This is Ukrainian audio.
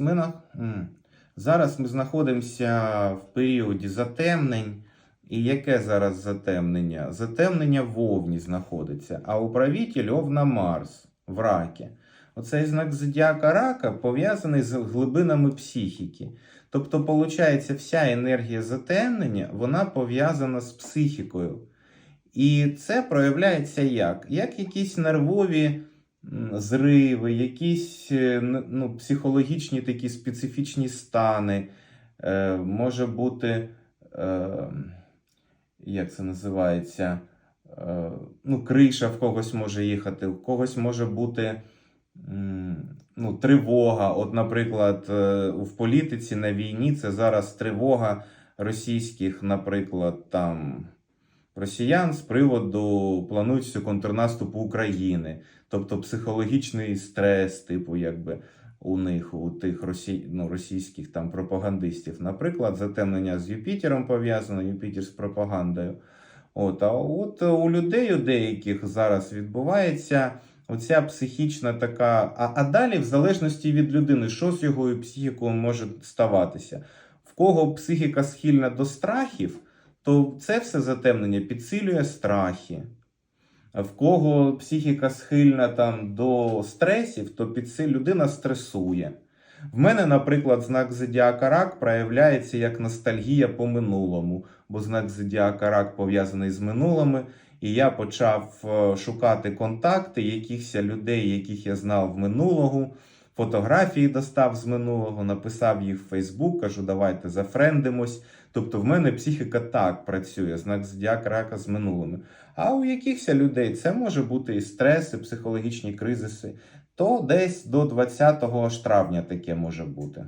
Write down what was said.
Ми, Зараз ми знаходимося в періоді затемнень. І яке зараз затемнення? Затемнення в Овні знаходиться, а управитель Овна Марс в ракі. Оцей знак зодіака рака пов'язаний з глибинами психіки. Тобто, виходить, вся енергія затемнення вона пов'язана з психікою. І це проявляється як? Як якісь нервові зриви, якісь е, ну, психологічні такі специфічні стани. Е, може бути, е, як це називається? Е, ну, криша в когось може їхати, у когось може бути ну, тривога. От, наприклад, е, в політиці на війні це зараз тривога російських, наприклад, там росіян з приводу плануючого контрнаступу України, тобто психологічний стрес, типу, якби у них, у тих росі... ну, російських там пропагандистів. Наприклад, затемнення з Юпітером пов'язано, Юпітер з пропагандою. От, а от у людей, у деяких зараз відбувається оця психічна така. А, а далі, в залежності від людини, що з його психікою може ставатися. В кого психіка схильна до страхів, то це все затемнення підсилює страхи. В кого психіка схильна там до стресів, то підсиль... людина стресує. В мене, наприклад, знак зодіака рак проявляється як ностальгія по минулому, бо знак зодіака рак пов'язаний з минулими, і я почав е, шукати контакти якихось людей, яких я знав в минулого. Фотографії достав з минулого, написав їх в Фейсбук, кажу, давайте зафрендимось. Тобто в мене психіка так працює, знак зодіака рака з минулими. А у якихось людей це може бути і стреси, психологічні кризиси, то десь до 20 ж травня таке може бути.